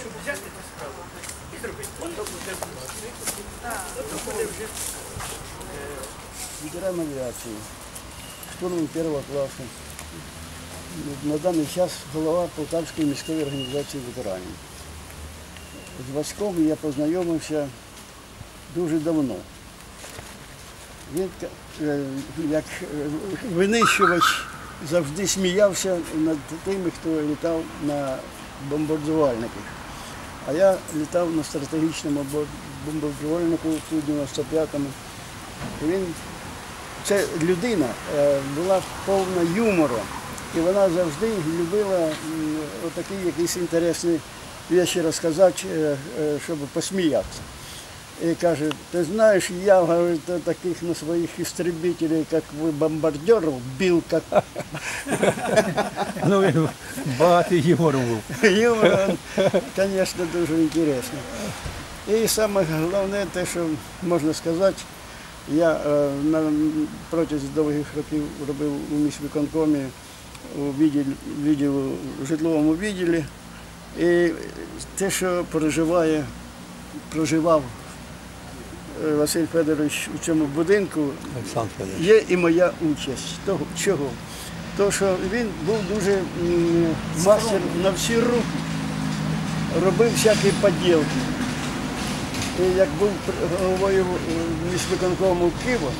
щоб взяти цю справу і зробити. Ото буде Ото буде вже ветеран авиации, штурман первого класу. На даний час голова Полтавської міської організації ветеранів. З Васьком я познайомився дуже давно. Він е, як е, винищувач завжди сміявся над тими, хто літав на бомбардувальниках. А я літав на стратегічному бомбардувальнику в Ту-95. Він це людина е, була повна юмору, і вона завжди любила отакі якісь інтересні речі розказати, е, е, щоб посміятися. І каже, ти знаєш, я говорить, таких на своїх істребителів, як ви бомбардерів, бив як Ну, він багатий юмором був. Юмор, конечно, дуже інтересно. І саме головне те, що можна сказати, я е, на протязі довгих років робив у міськвиконкомі у відділі, відділу, житловому відділі. І те, що проживає, проживав Василь Федорович у цьому будинку, є і моя участь. Того, чого? То, що він був дуже мастер на всі руки, робив всякі поділки. І як був головою е, міськвиконкому Києва,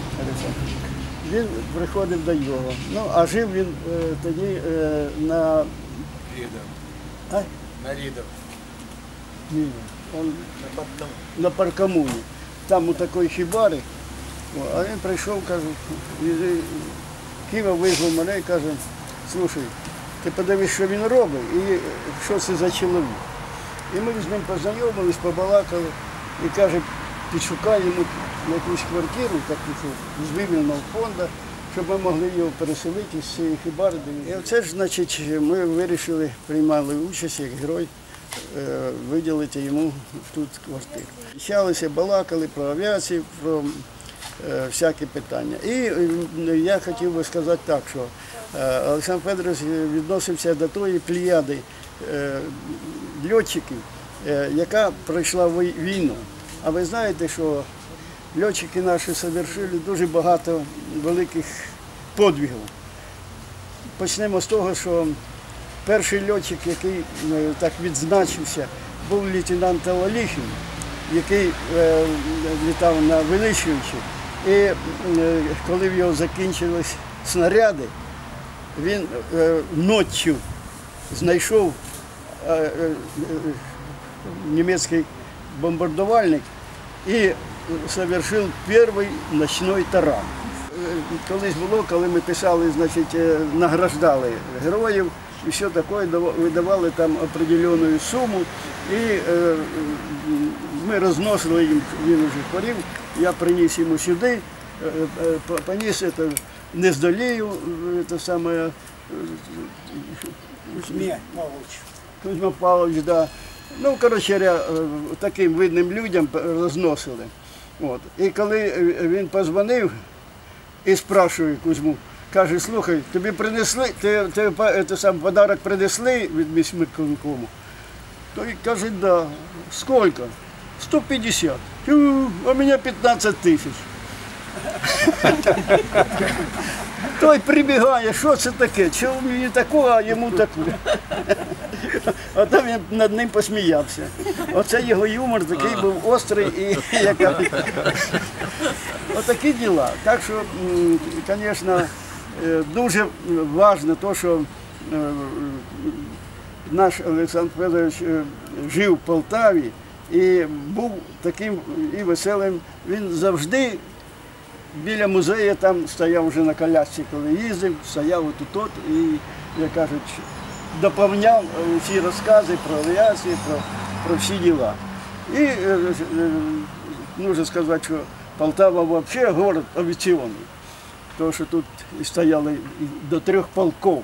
він приходив до його. Ну, а жив він е, тоді е, на, Рідов. На Рідов. Ні, он На на паркомуні. Там у такої хібари. А він прийшов, каже, Ківа визвав мене і каже, слушай, ти подивись, що він робить і що це за чоловік. І ми з ним познайомились, побалакали і каже, підшукай йому якусь квартиру, таку, з вивільного фонду, щоб ми могли його переселити з цієї хібари. І оце ж, значить, ми вирішили, приймали участь як герой виділити йому тут квартиру. Общалися, балакали про авіацію, про е, всякі питання. І е, я хотів би сказати так, що е, Олександр Федорович відносився до тої плеяди е, льотчиків, е, яка пройшла війну. А ви знаєте, що льотчики наші совершили дуже багато великих подвигів. Почнемо з того, що перший льотчик, який е, так відзначився, був лейтенант Оліхін, який е, літав на Величівичі. І е, коли в його закінчились снаряди, він ночі знайшов німецький бомбардувальник і совершив перший ночний таран. Колись було, коли ми писали, значить, награждали героїв і все таке, дава- видавали там определену суму, і е, м, ми розносили їм, він вже хворів, я приніс йому сюди, е, е, по- поніс це не здолію, е, те саме е, Павлович. Кузьма Павлович, да. Ну, коротше, таким видним людям розносили. От. І коли він позвонив і спрашує Кузьму, каже, слухай, тобі принесли, ти, ти, па- сам подарок принесли від міськвиконкому? Той каже, да. Сколько? 150. Тю, а мене 15 тисяч. Той прибігає, що це таке? Чого мені такого, а йому таку? А там він над ним посміявся. Оце його юмор такий був острий і яка. Отакі діла. Так що, звісно, дуже важливо те, що е, наш Олександр Федорович е, жив в Полтаві і був таким і веселим. Він завжди біля музею там стояв вже на колясці, коли їздив, стояв отут от і, як кажуть, доповняв е, всі розкази про авіацію, про, про всі діла. І е, е, можна сказати, що Полтава взагалі город авіаційний. Тому що тут стояли до трьох полків.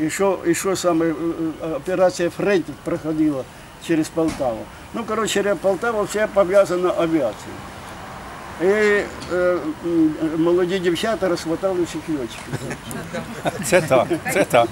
І що, і що саме е, е, операція Френтик проходила через Полтаву. Ну, коротше, Полтава вся пов'язана авіацією. І е, молоді дівчата розхватали всіх льотчиків. Це так, це так.